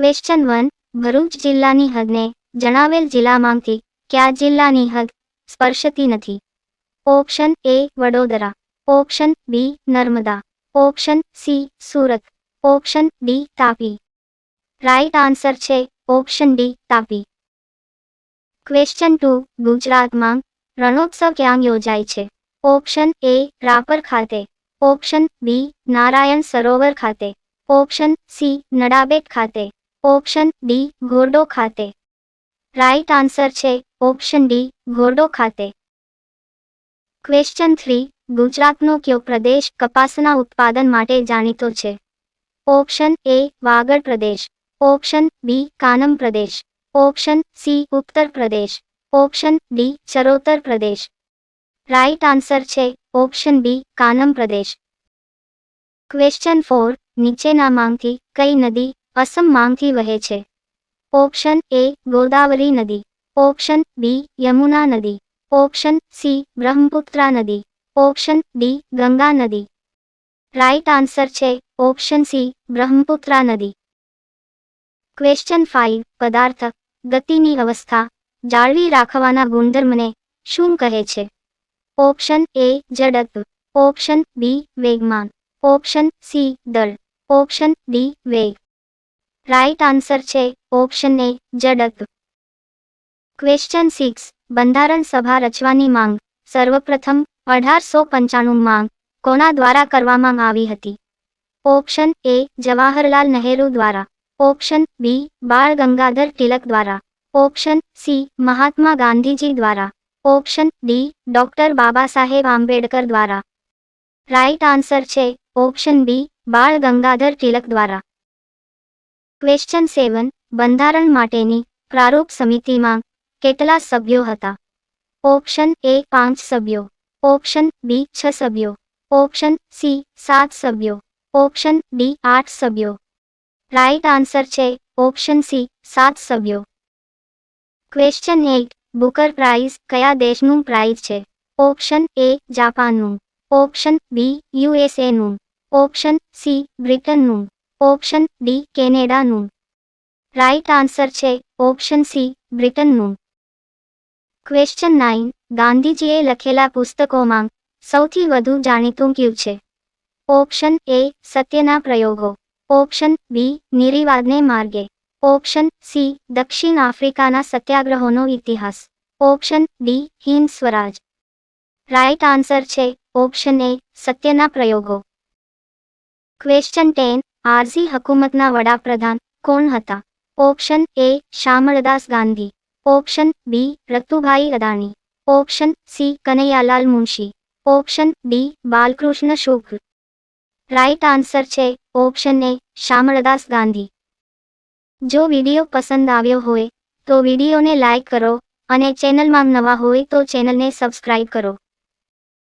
Question one Bharuch જિલ્લાની હદને જણાવેલ જિલ્લામાંથી કયા જિલ્લાની હદ સ્પર્શતી નથી? Option A Vadodara. Option B Narmada. Option C Surat. Option D Tapi. Right answer છે option D Tapi. Question two ગુજરાતમાં રણોત્સવ ક્યાં યોજાય છે? ઓપ્શન એ રાપર ખાતે. ઓપ્શન બી નારાયણ સરોવર ખાતે. ઓપ્શન સી નડાબેટ ખાતે. ઓપ્શન ડી, ઘોરડો ખાતે. રાઈટ આન્સર છે ઓપ્શન ડી, ઘોરડો ખાતે. ક્વેશ્ચન થ્રી, ગુજરાતનો કયો પ્રદેશ કપાસના ઉત્પાદન માટે જાણીતો છે? ઓપ્શન એ, વાગડ પ્રદેશ. ઓપ્શન બી, કાનમ પ્રદેશ. Option C, Uttar Pradesh. Option D, Charotar પ્રદેશ. રાઈટ આન્સર છે ઓપ્શન બી, કાનમ પ્રદેશ. ક્વેશ્ચન ફોર નીચેનામાંથી કઈ નદી અસમમાંથી વહે છે. ઓપ્શન એ, ગોદાવરી નદી. ઓપ્શન બી, યમુના નદી. ઓપ્શન સી, બ્રહ્મપુત્રા નદી. ઓપ્શન ડી, ગંગા નદી. રાઈટ આન્સર છે, ઓપ્શન સી, બ્રહ્મપુત્રા નદી. ક્વેશ્ચન ફાઇવ પદાર્થ. ગતિની અવસ્થા. જાળવી રાખવાના ગુણધર્મને શું કહે છે? Option A, જડત્વ. ઓપ્શન બી, વેગમાન. ઓપ્શન સી, દળ. ઓપ્શન ડી, વેગ. રાઈટ આન્સર છે ઓપ્શન એ જડત્વ ક્વેશ્ચન સિક્સ બંધારણ સભા રચવાની માંગ. સર્વપ્રથમ, અઢારસો પંચાણું માંગ, કોના દ્વારા કરવામાં આવી હતી? ઓપ્શન એ જવાહરલાલ નહેરુ દ્વારા. ઓપ્શન બી બાળ ગંગાધર તિલક દ્વારા. ઓપ્શન સી મહાત્મા ગાંધીજી દ્વારા. ઓપ્શન ડી ડોક્ટર બાબા સાહેબ આંબેડકર દ્વારા. રાઈટ આન્સર છે ઓપ્શન બી બાળ ગંગાધર તિલક દ્વારા. ક્વેશ્ચન સેવન બંધારણ માટેની પ્રારૂપ સમિતિમાં કેટલા સભ્યો હતા? ઓપ્શન એ પાંચ સભ્યો. ઓપ્શન બી છ સભ્યો. ઓપ્શન સી સાત સભ્યો. ઓપ્શન ડી આઠ સભ્યો. રાઈટ આન્સર છે ઓપ્શન સી સાત સભ્યો. ક્વેશ્ચન એટ બુકર પ્રાઇઝ કયા દેશનું પ્રાઇઝ છે? ઓપ્શન એ જાપાનનું ઓપ્શન બી યુએસએનું ઓપ્શન સી બ્રિટનનું ઓપ્શન ડી કેનેડાનું રાઇટ આન્સર છે ઓપ્શન સી બ્રિટનનું ક્વેશ્ચન નાઇન. ગાંધીજીએ લખેલા પુસ્તકોમાં સૌથી વધુ જાણીતું કયું છે? ઓપ્શન એ સત્યના પ્રયોગો. ઓપ્શન બી નિરીવાદને માર્ગે. ઓપ્શન સી દક્ષિણ આફ્રિકાના સત્યાગ્રહોનો ઇતિહાસ. Option D Hind Swaraj. Right answer છે ઓપ્શન એ સત્યના પ્રયોગો. Question ten. આરઝી હકુમતના વડાપ્રધાન કોણ હતા? Option A Shamaldas Gandhi. Option B Ratubhai Adani. Option C Kanaiyalal Munshi. Option D Balkrishna Shukla. Right answer છે ઓપ્શન એ શામળદાસ ગાંધી. જો video પસંદ આવ્યો હોય તો વિડીયોને લાઇક કરો અને ચેનલમાં નવા હોય તો ચેનલને સબસ્ક્રાઇબ કરો.